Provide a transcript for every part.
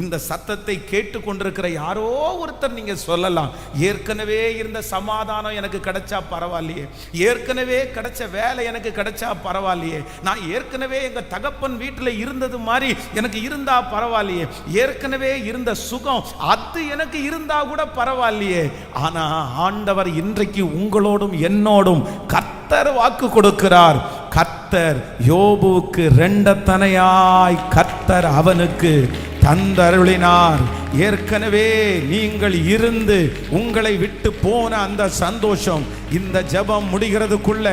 இந்த சத்தத்தை கேட்டு கொண்டிருக்கிற யாரோ ஒருத்தர் நீங்க சொல்லலாம். ஏற்கனவே இருந்த சமாதானம் எனக்கு கிடைச்சா பரவாயில்லையே. ஏற்கனவே கிடைச்ச வேலை எனக்கு கிடைச்சா பரவாயில்லையே. நான் ஏற்கனவே எங்க தகப்பன் வீட்டில் இருந்தது மாதிரி எனக்கு இருந்தா பரவாயில்லையே. ஏற்கனவே இருந்த சுகம் அது எனக்கு இருந்தா கூட பரவாயில்லையே. ஆனா ஆண்டவர் இன்றைக்கு உங்களோடும் என்னோடும் கர்த்தர் வாக்கு கொடுக்கிறார். கர்த்தர் யோபுவுக்கு ரெண்டத்தனையாய் கர்த்தர் அவனுக்கு தந்தருளினார். ஏற்கனவே நீங்கள் இருந்து உங்களை விட்டு போன அந்த சந்தோஷம் இந்த ஜபம் முடிகிறதுக்குள்ள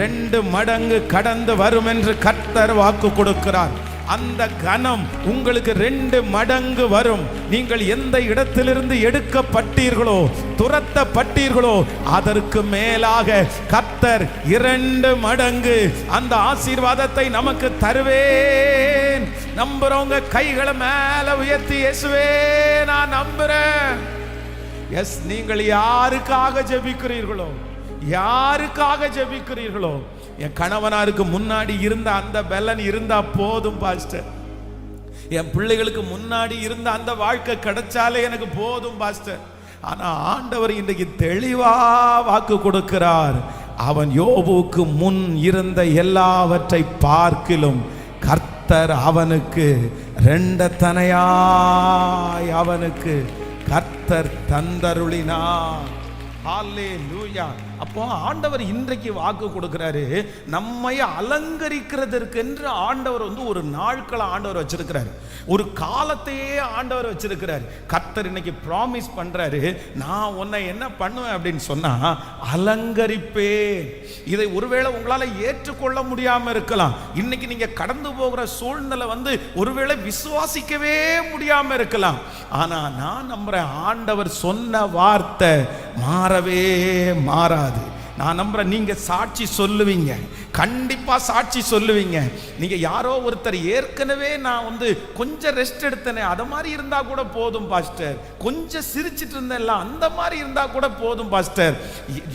ரெண்டு மடங்கு கடந்து வரும் என்று கர்த்தர் வாக்கு கொடுக்கிறார். அந்த கணம் உங்களுக்கு ரெண்டு மடங்கு வரும். நீங்கள் எந்த இடத்திலிருந்து எடுக்கப்பட்டீர்களோ துரத்தப்பட்டீர்களோ அதற்கு மேலாக கத்தர் இரண்டு மடங்கு அந்த ஆசீர்வாதத்தை நமக்கு நம்புகிறேன். நம்புறவங்க கைகளை மேல உயர்த்தி இயேசுவே நான் நம்புறேன். எஸ் நீங்கள் யாருக்காக ஜெபிக்கிறீர்களோ யாருக்காக ஜெபிக்கிறீர்களோ என் கணவனாருக்கு முன்னாடி இருந்த அந்த பெலன் இருந்தா போதும் பாஸ்டர். என் பிள்ளைகளுக்கு முன்னாடி இருந்த அந்த வாழ்க்கை கிடைச்சாலே எனக்கு போதும் பாஸ்டர். ஆனா ஆண்டவர் இன்றைக்கு தெளிவா வாக்கு கொடுக்கிறார். அவன் யோபுக்கு முன் இருந்த எல்லாவற்றை பார்க்கிலும் கர்த்தர் அவனுக்கு ரெண்ட தனையாய் அவனுக்கு கர்த்தர் தந்தருளினார். ஹalleluya. அப்போ ஆண்டவர் இன்றைக்கு வாக்கு கொடுக்கிறாரு நம்மை அலங்கரிக்கிறதற்கு என்று ஆண்டவர் வந்து ஒரு நாட்களை ஆண்டவர் வச்சிருக்கிறாரு. ஒரு காலத்தையே ஆண்டவர் வச்சிருக்கிறாரு. கத்தர் இன்னைக்கு ப்ராமிஸ் பண்றாரு நான் உன்னை என்ன பண்ணுவேன் அப்படின்னு சொன்னா அலங்கரிப்பேன். இதை ஒருவேளை உங்களால ஏற்றுக்கொள்ள முடியாம இருக்கலாம். இன்னைக்கு நீங்க கடந்து போகிற சூழ்நிலை வந்து ஒருவேளை விசுவாசிக்கவே முடியாம இருக்கலாம். ஆனா நான் நம்புற ஆண்டவர் சொன்ன வார்த்தை மாறவே மாறா மாறாது நான் நம்புறேன் நீங்க சாட்சி சொல்லுவீங்க. கண்டிப்பா சாட்சி சொல்லுவீங்க. நீங்க யாரோ ஒருத்தர் ஏற்கனவே நான் வந்து கொஞ்சம் ரெஸ்ட் எடுத்தேனே அத மாதிரி இருந்தா கூட போதும் பாஸ்டர். கொஞ்சம் சிரிச்சிட்டு இருந்தேன்ல அந்த மாதிரி இருந்தா கூட போதும் பாஸ்டர்.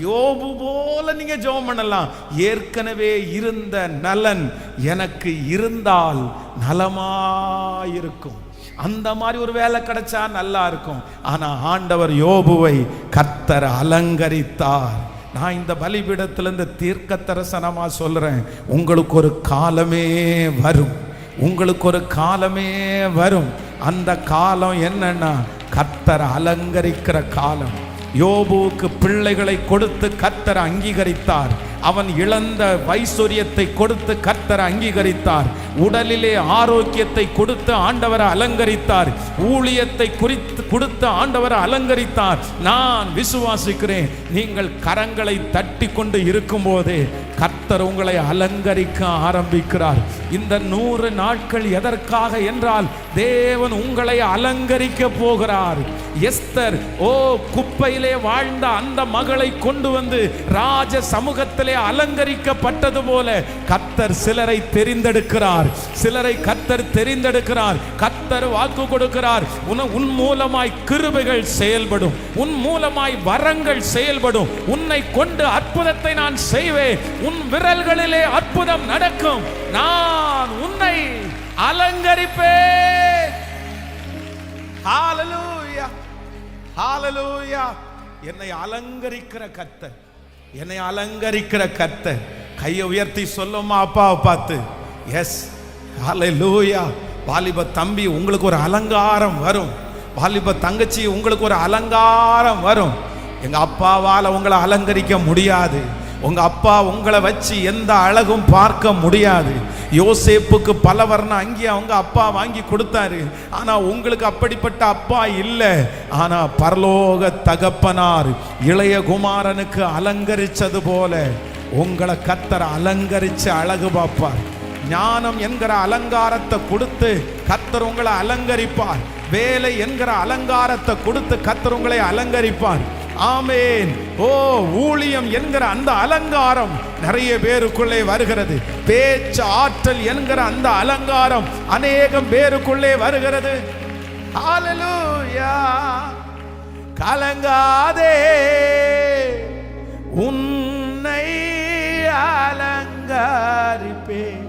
யோபு போல நீங்க ஜோம் பண்ணலாம். ஏற்கனவே இருந்த நலன் எனக்கு இருந்தால் நலமாயிருக்கும். அந்த மாதிரி ஒரு வேலை கிடைச்சா நல்லா இருக்கும். ஆனா ஆண்டவர் யோபுவை கத்தர் அலங்கரித்தார். நான் இந்த பலிபீடத்திலிருந்து தீர்க்க தரிசனமாக சொல்கிறேன் உங்களுக்கு ஒரு காலமே வரும். உங்களுக்கு ஒரு காலமே வரும். அந்த காலம் என்னன்னா கத்தரை அலங்கரிக்கிற காலம். யோபுவுக்கு பிள்ளைகளை கொடுத்து கத்தரை அங்கீகரித்தார். அவன் இழந்த வைசூரியத்தை கொடுத்து கத்தரை அங்கீகரித்தார். உடலிலே ஆரோக்கியத்தை கொடுத்து ஆண்டவர் அலங்கரித்தார். ஊழியத்தை குறித்து கொடுத்து ஆண்டவர் அலங்கரித்தார். நான் விசுவாசிக்கிறேன் நீங்கள் கரங்களை தட்டி கொண்டு இருக்கும்போதே கர்த்தர் உங்களை அலங்கரிக்க ஆரம்பிக்கிறார். இந்த நூறு நாட்கள் எதற்காக என்றால் தேவன் உங்களை அலங்கரிக்க போகிறார். எஸ்தர் ஓ குப்பையிலே வாழ்ந்த அந்த மகளை கொண்டு வந்து ராஜ சமூகத்திலே அலங்கரிக்கப்பட்டது போல கர்த்தர் சிலரை தெரிந்தெடுக்கிறார். சிலரை கர்த்தர் தெரிந்தெடுக்கிறார். கர்த்தர் வாக்கு கொடுக்கிறார். உன உன் மூலமாய் கிருபைகள் செயல்படும். உன் மூலமாய் வரங்கள் செயல்படும். உன்னை கொண்டு அற்புதத்தை நான் செய்வேன். உன் விரல்களிலே அற்புதம் நடக்கும். நான் உன்னை அலங்கரிப்பேன். ஹalleluya ஹalleluya என்னை அலங்கரிக்கிற கர்த்தர். என்னை அலங்கரிக்கிற கர்த்தர். கையை உயர்த்தி சொல்லுமா அப்பாவை பார்த்து. எஸ் ஹalleluya வாலிப தம்பி உங்களுக்கு ஒரு அலங்காரம் வரும். வாலிப தங்கச்சி உங்களுக்கு ஒரு அலங்காரம் வரும். எங்கள் அப்பாவால் உங்களை அலங்கரிக்க முடியாது. உங்கள் அப்பா உங்களை வச்சு எந்த அழகும் பார்க்க முடியாது. யோசேப்புக்கு பல வர்ண அங்கி அவங்க அப்பா வாங்கி கொடுத்தாரு. ஆனால் உங்களுக்கு அப்படிப்பட்ட அப்பா இல்லை. ஆனால் பரலோக தகப்பனார் இளைய குமாரனுக்கு அலங்கரிச்சது போல உங்களை கத்தர் அலங்கரித்து அழகு பார்ப்பார். ஞானம் என்கிற அலங்காரத்தை கொடுத்து கத்தர் உங்களை அலங்கரிப்பார். வேலை என்கிற அலங்காரத்தை கொடுத்து கத்தர் உங்களை அலங்கரிப்பார். ஆமேன். ஓ ஊழியம் என்கிற அந்த அலங்காரம் நிறைய பேருக்குள்ளே வருகிறது. பேச்சு ஆற்றல் என்கிற அந்த அலங்காரம் அநேகம் பேருக்குள்ளே வருகிறது. கலங்காதே. உன்னை அலங்காரிப்பேன்.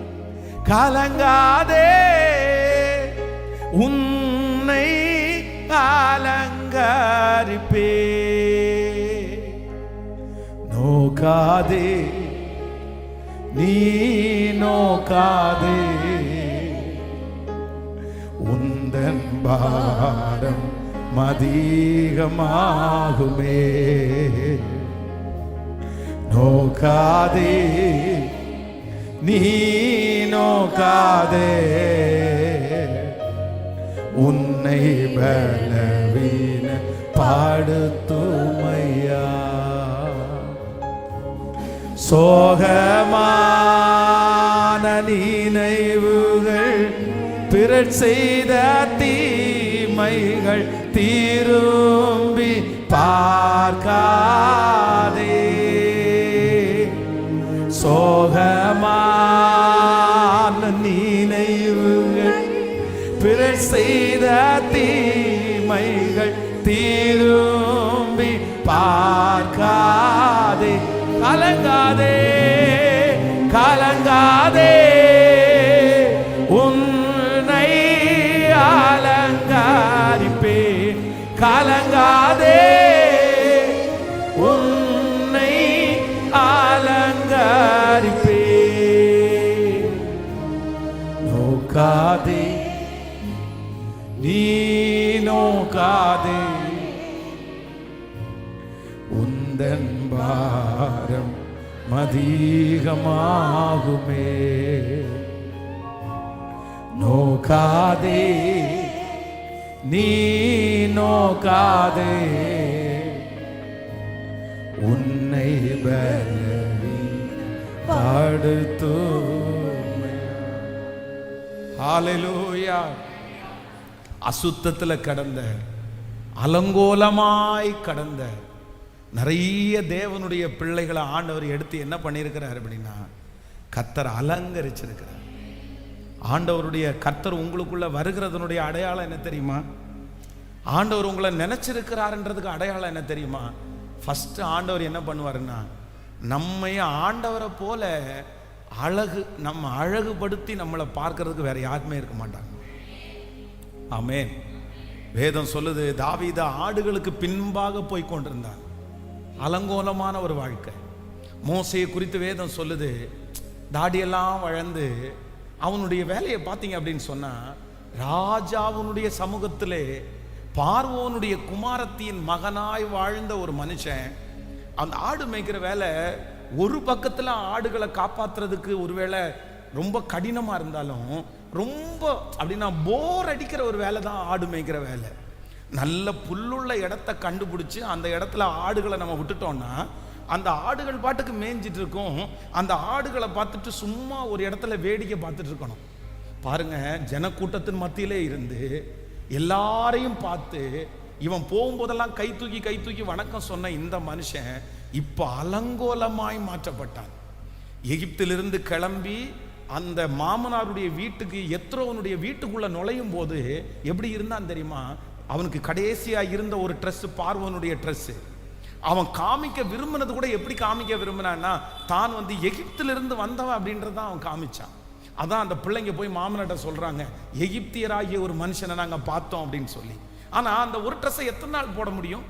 கலங்காதே. உன்னை அலங்காரிப்பே. நோக்காதே. நீ நோக்காதே. உந்தன் பாரம் மதீகமாகுமே. நோக்காதே. நீனோக்காதே உன்னை பலவீன பாடுத்துமையா? சோகமான நினைவுகள் பிறர் செய்த தீமைகள் திரும்பி பார்க்காதே. சோகமான நினைவுகள் பிறர் செய்த தீமைகள் தீரும்பி பார்க்காதே. கலங்காதே. நீ நோக்காதே உந்தன் பாரம் மதீகமாகுமே நோக்காதே நீ நோக்காதே உன்னை பலவி பாடுத்தூமே ஹalleluya அசுத்தத்தில் கடந்த அலங்கோலமாய் கடந்த நிறைய தேவனுடைய பிள்ளைகளை ஆண்டவர் எடுத்து என்ன பண்ணியிருக்கிறார் அப்படின்னா கத்தர் அலங்கரிச்சிருக்கிறார். ஆண்டவருடைய கர்த்தர் உங்களுக்குள்ளே வருகிறதனுடைய அடையாளம் என்ன தெரியுமா? ஆண்டவர் உங்களை நினச்சிருக்கிறாருன்றதுக்கு அடையாளம் என்ன தெரியுமா? ஃபஸ்ட்டு ஆண்டவர் என்ன பண்ணுவாருன்னா நம்மை ஆண்டவரை போல அழகு நம்ம அழகுபடுத்தி நம்மளை பார்க்கறதுக்கு வேற யாருமே இருக்க மாட்டாங்க. ஆமென். வேதம் சொல்லுது தாவீத ஆடுகளுக்கு பின்பாக போய் கொண்டிருந்தான். அலங்கோலமான ஒரு வாழ்க்கை. மோசையை குறித்து வேதம் சொல்லுது தாடியெல்லாம் வளர்ந்து அவனுடைய வேலையை பார்த்தீங்க அப்படின்னு சொன்னா ராஜாவுனுடைய சமூகத்திலே பார்வோனுடைய குமாரத்தியின் மகனாய் வாழ்ந்த ஒரு மனுஷன் அந்த ஆடு மேய்க்கிற வேலை ஒரு பக்கத்தில் ஆடுகளை காப்பாத்துறதுக்கு ஒருவேளை ரொம்ப கடினமாக இருந்தாலும் ரொம்ப அப்படின்னா போர் அடிக்கிற ஒரு வேலை தான் ஆடு மேய்க்கிற வேலை. நல்ல புல்லுள்ள இடத்த கண்டுபிடிச்சி அந்த இடத்துல ஆடுகளை நம்ம விட்டுட்டோம்னா அந்த ஆடுகள் பாட்டுக்கு மேய்ஞ்சிட்டு இருக்கும் அந்த ஆடுகளை பார்த்துட்டு சும்மா ஒரு இடத்துல வேடிக்கை பார்த்துட்டு இருக்கணும். பாருங்க ஜனக்கூட்டத்தின் மத்தியிலே இருந்து எல்லாரையும் பார்த்து இவன் போகும்போதெல்லாம் கை தூக்கி கை தூக்கி வணக்கம் சொன்ன இந்த மனுஷன் இப்போ அலங்கோலமாய் மாற்றப்பட்டான். எகிப்திலிருந்து கிளம்பி அந்த மாமனாருடைய வீட்டுக்கு எத்ரோவனுடைய வீட்டுக்குள்ளே நுழையும் போது எப்படி இருந்தான் தெரியுமா? அவனுக்கு கடைசியாக இருந்த ஒரு ட்ரெஸ்ஸு பார்வனுடைய ட்ரெஸ்ஸு அவன் காமிக்க விரும்பினது கூட எப்படி காமிக்க விரும்பினான்னா தான் வந்து எகிப்திலிருந்து வந்தவன் அப்படின்றதான் அவன் காமிச்சான். அதான் அந்த பிள்ளைங்க போய் மாமனாட்ட சொல்கிறாங்க எகிப்தியராகிய ஒரு மனுஷனை நாங்கள் பார்த்தோம் அப்படின்னு சொல்லி. ஆனால் அந்த ஒரு ட்ரெஸ்ஸை எத்தனை நாள் போட முடியும்?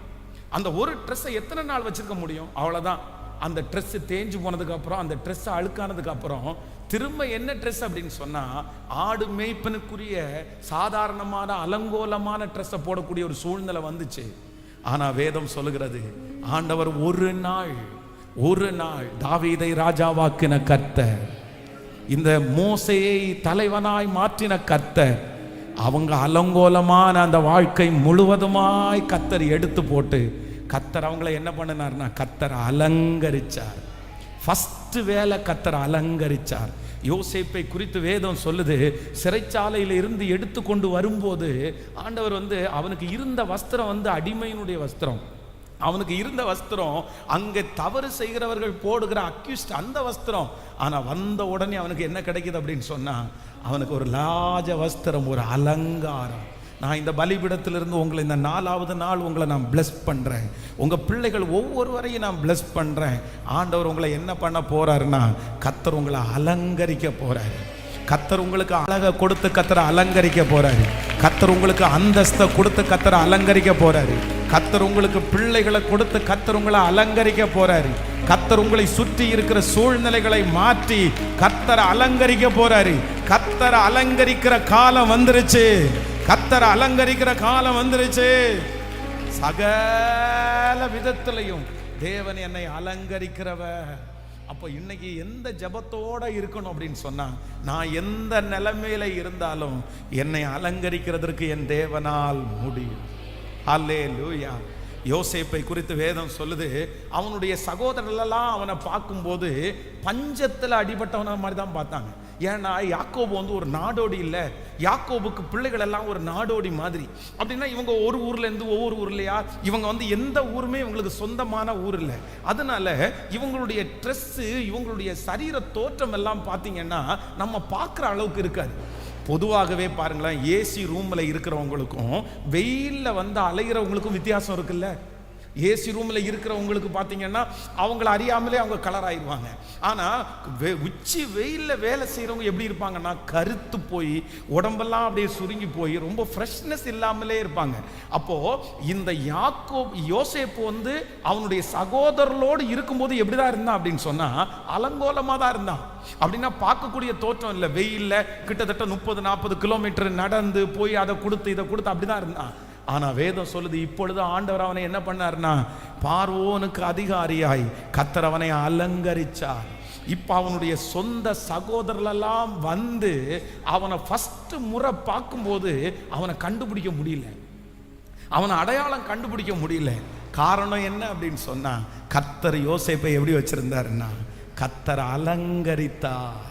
அந்த ஒரு ட்ரெஸ்ஸை எத்தனை நாள் வச்சுருக்க முடியும்? அவ்வளோதான் அந்த ட்ரெஸ்ஸு தேஞ்சு போனதுக்கப்புறம் அந்த ட்ரெஸ்ஸை அழுக்கானதுக்கப்புறம் திரும்ப என்ன ட்ரெஸ் அப்படின்னு சொன்னால் ஆடு மேய்ப்பனுக்குரிய சாதாரணமான அலங்கோலமான ட்ரெஸ்ஸை போடக்கூடிய ஒரு சூழ்நிலை வந்துச்சு. ஆனால் வேதம் சொல்லுகிறது ஆண்டவர் ஒரு நாள் ஒரு நாள் தாவீதை ராஜாவாக்கின கத்த இந்த மோசையை தலைவனாய் மாற்றின கத்த அவங்க அலங்கோலமான அந்த வாழ்க்கை முழுவதுமாய் கத்தர் எடுத்து போட்டு கத்தர் அவங்கள என்ன பண்ணினார்னா கத்தர் அலங்கரிச்சார். ஃபஸ்ட்டு வேலை கத்தர் அலங்கரிச்சார். யோசேப்பை குறித்து வேதம் சொல்லுது சிறைச்சாலையில் இருந்து எடுத்து கொண்டு வரும்போது ஆண்டவர் வந்து அவனுக்கு இருந்த வஸ்திரம் வந்து அடிமையினுடைய வஸ்திரம். அவனுக்கு இருந்த வஸ்திரம் அங்கே தவறு செய்கிறவர்கள் போடுகிற அக்யூஸ்ட் அந்த வஸ்திரம். ஆனால் வந்த உடனே அவனுக்கு என்ன கிடைக்குது அப்படின்னு சொன்னால் அவனுக்கு ஒரு லாஜ வஸ்திரம் ஒரு அலங்காரம். நான் இந்த பலிபிடத்திலிருந்து உங்களை இந்த நாலாவது நாள் உங்களை நான் பிளஸ் பண்ணுறேன் உங்கள் பிள்ளைகள் ஒவ்வொருவரையும் நான் பிளஸ் பண்ணுறேன் ஆண்டவர் உங்களை என்ன பண்ண போகிறாருன்னா கத்தர் உங்களை அலங்கரிக்க போகிறாரு கத்தர் உங்களுக்கு அழகை கொடுத்து கத்தரை அலங்கரிக்க போகிறாரு கத்தர் உங்களுக்கு அந்தஸ்தை கொடுத்து கத்தரை அலங்கரிக்க போகிறாரு கத்தர் உங்களுக்கு பிள்ளைகளை கொடுத்து கத்தர் உங்களை அலங்கரிக்க போகிறாரு கத்தர் உங்களை சுற்றி இருக்கிற சூழ்நிலைகளை மாற்றி கத்தரை அலங்கரிக்க போகிறாரு கத்தரை அலங்கரிக்கிற காலம் வந்துருச்சு. கத்தரை அலங்கரிக்கிற காலம் வந்துருச்சு. சகல விதத்திலையும் தேவன் என்னை அலங்கரிக்கிறவ அப்போ இன்னைக்கு எந்த ஜபத்தோட இருக்கணும் அப்படின்னு சொன்னா நான் எந்த நிலைமையில இருந்தாலும் என்னை அலங்கரிக்கிறதற்கு என் தேவனால் முடியும். அல்லே லூயா யோசேப்பை குறித்து வேதம் சொல்லுது அவனுடைய சகோதரர்களெல்லாம் அவனை பார்க்கும்போது பஞ்சத்தில் அடிபட்டவன மாதிரி தான் பார்த்தாங்க. ஏன்னா யாக்கோபு வந்து ஒரு நாடோடி இல்லை. யாக்கோபுக்கு பிள்ளைகள் எல்லாம் ஒரு நாடோடி மாதிரி. அப்படின்னா இவங்க ஒரு ஊர்லேருந்து ஒவ்வொரு ஊர்லையா? இவங்க வந்து எந்த ஊருமே இவங்களுக்கு சொந்தமான ஊர் இல்லை. அதனால இவங்களுடைய ட்ரெஸ்ஸு இவங்களுடைய சரீர தோற்றம் எல்லாம் பார்த்தீங்கன்னா நம்ம பார்க்குற அளவுக்கு இருக்காது. பொதுவாகவே பாருங்களேன் ஏசி ரூமில் இருக்கிறவங்களுக்கும் வெயிலில் வந்து அலைகிறவங்களுக்கும் வித்தியாசம் இருக்குல்ல. ஏசி ரூமில் இருக்கிறவங்களுக்கு பார்த்தீங்கன்னா அவங்கள அறியாமலே அவங்க கலர் ஆயிடுவாங்க. ஆனால் வெ- உச்சி வெயிலில் வேலை செய்கிறவங்க எப்படி இருப்பாங்கன்னா கருத்து போய் உடம்பெல்லாம் அப்படியே சுருங்கி போய் ரொம்ப ஃப்ரெஷ்னஸ் இல்லாமலே இருப்பாங்க. அப்போது இந்த யாக்கோ யோசேப்பு வந்து அவனுடைய சகோதரர்களோடு இருக்கும்போது எப்படி தான் இருந்தான் அப்படின்னு சொன்னால் அலங்கோலமாக தான் இருந்தான். அப்படின்னா பார்க்கக்கூடிய தோற்றம் இல்லை. வெயிலில் கிட்டத்தட்ட முப்பது நாற்பது கிலோமீட்டர் நடந்து போய் அதை கொடுத்து இதை கொடுத்து அப்படி தான் இருந்தான். ஆனா வேதம் சொல்லுது இப்பொழுது ஆண்டவர் அவனை என்ன பண்ணார்னா பார்வோனுக்கு அதிகாரியாய் கத்தர் அவனை அலங்கரிச்சார். இப்ப அவனுடைய சொந்த சகோதரர்களெல்லாம் வந்து அவனை ஃபஸ்ட்டு முறை பார்க்கும்போது அவனை கண்டுபிடிக்க முடியல. அவனை அடையாளம் கண்டுபிடிக்க முடியல. காரணம் என்ன அப்படின்னு சொன்னா கத்தர் யோசேப்பை எப்படி வச்சிருந்தாருன்னா கத்தர் அலங்கரித்தார்.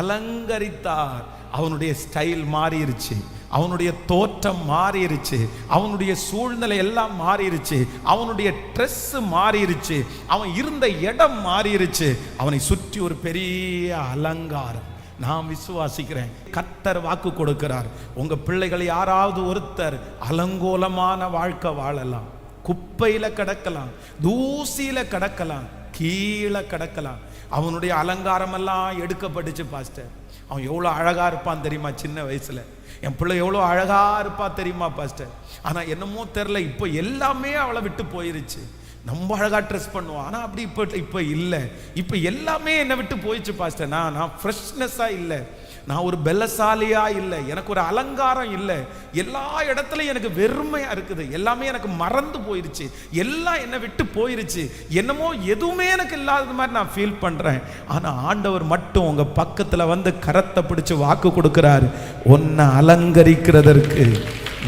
அலங்கரித்தார். அவனுடைய ஸ்டைல் மாறிடுச்சு அவனுடைய தோற்றம் மாறிடுச்சு அவனுடைய சூழ்நிலை எல்லாம் மாறிடுச்சு அவனுடைய ட்ரெஸ் மாறிடுச்சு அவன் இருந்த இடம் மாறிடுச்சு அவனை சுற்றி ஒரு பெரிய அலங்காரம். நான் விசுவாசிக்கிறேன். கத்தர் வாக்கு கொடுக்கிறார். உங்கள் பிள்ளைகள் யாராவது ஒருத்தர் அலங்கோலமான வாழ்க்கை வாழலாம். குப்பையில் கிடக்கலாம். தூசியில் கிடக்கலாம். கீழே கிடக்கலாம். அவனுடைய அலங்காரமெல்லாம் எடுக்கப்பட்டுச்சு பாஸ்டர். அவன் எவ்வளோ அழகாக இருப்பான் தெரியுமா சின்ன வயசில். என் பிள்ளை எவ்வளோ அழகா இருப்பா தெரியுமா பாஸ்டர் ஆனால் என்னமோ தெரில இப்போ எல்லாமே அவளை விட்டு போயிருச்சு. ரொம்ப அழகாக ட்ரெஸ் பண்ணுவோம். ஆனால் அப்படி இப்போ இப்போ இல்லை. இப்போ எல்லாமே என்னை விட்டு போயிடுச்சு பாஸ்டர் நான் நான் ஃப்ரெஷ்னஸ்ஸாக இல்லை. நான் ஒரு பெலசாலியா இல்லை எனக்கு ஒரு அலங்காரம் இல்லை. எல்லா இடத்துலையும் எனக்கு வெறுமையா இருக்குது. எல்லாமே எனக்கு மறந்து போயிருச்சு. எல்லாம் என்னை விட்டு போயிருச்சு. என்னமோ எதுவுமே எனக்கு இல்லாத மாதிரி நான் ஃபீல் பண்றேன். ஆனா ஆண்டவர் மட்டும் உங்க பக்கத்துல வந்து கரத்தை பிடிச்சு வாக்கு கொடுக்கிறாரு. உன்னை அலங்கரிக்கிறதற்கு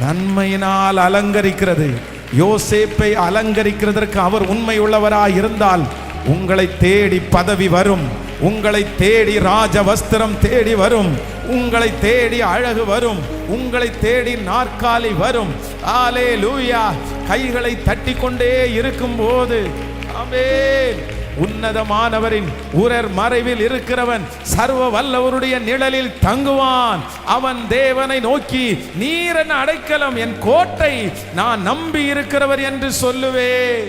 நன்மையினால் அலங்கரிக்கிறது. யோசேப்பை அலங்கரிக்கிறதற்கு அவர் உண்மை உள்ளவராக இருந்தால் உங்களை தேடி பதவி வரும். உங்களை தேடி ராஜ வஸ்திரம் தேடி வரும். உங்களை தேடி அழகு வரும். உங்களை தேடி நாற்காலி வரும். ஆலே லூயா கைகளை தட்டி கொண்டே இருக்கும்போது ஆமென். உன்னதமானவரின் உரர் மறைவில் இருக்கிறவன் சர்வ வல்லவருடைய நிழலில் தங்குவான். அவன் தேவனை நோக்கி நீர் என் அடைக்கலம் என் கோட்டை நான் நம்பி இருக்கிறவர் என்று சொல்லுவேன்.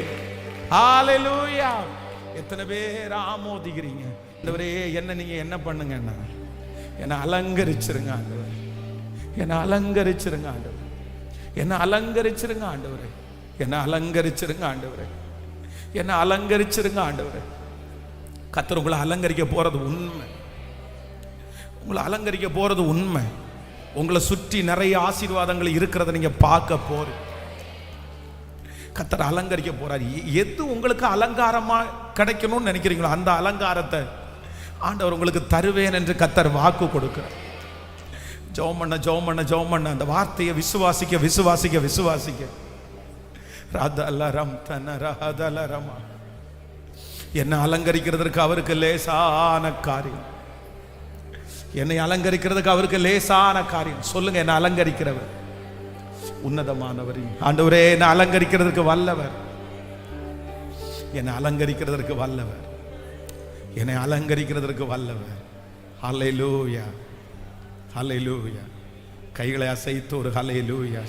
எத்தனை பேர் ஆமோதிக்கிறீங்க? ஆண்டவரே என்ன நீங்க என்ன பண்ணுங்கன்னா என்னை அலங்கரிச்சிருங்க ஆண்டவர். என்னை அலங்கரிச்சிருங்க ஆண்டவர். என்னை அலங்கரிச்சிருங்க ஆண்டவர். என்னை அலங்கரிச்சிருங்க ஆண்டவர். என்னை அலங்கரிச்சிருங்க ஆண்டவர். கத்தர் உங்களை அலங்கரிக்க போறது உண்மை. உங்களை அலங்கரிக்க போறது உண்மை. உங்களை சுற்றி நிறைய ஆசீர்வாதங்கள் இருக்கிறத நீங்க பார்க்க போறீங்க கத்தர் அலங்கரிக்க போறாரு. எது உங்களுக்கு அலங்காரமா கிடைக்கணும்னு நினைக்கிறீங்களோ அந்த அலங்காரத்தை ஆண்டவர் உங்களுக்கு தருவேன் என்று கத்தர் வாக்கு கொடுக்கிறார். ஜோம் பண்ண ஜோம் பண்ண ஜோம் பண்ண. அந்த வார்த்தையை விசுவாசிக்க விசுவாசிக்க விசுவாசிக்க. ரதலரம் தன ரதலரமா என்னை அலங்கரிக்கிறதற்கு அவருக்கு லேசான காரியம். என்னை அலங்கரிக்கிறதுக்கு அவருக்கு லேசான காரியம். சொல்லுங்க என்னை அலங்கரிக்கிறவர். உன்னதமானவர். ஆண்டவரே என்னை அலங்கரிக்கிறதுக்கு வல்லவர். என்னை அலங்கரிக்கிறதற்கு வல்லவர். என்னை அலங்கரிக்கிறதற்கு வல்லவர். ஹலை லோவிய கைகளை அசைத்து ஒரு ஹalleluya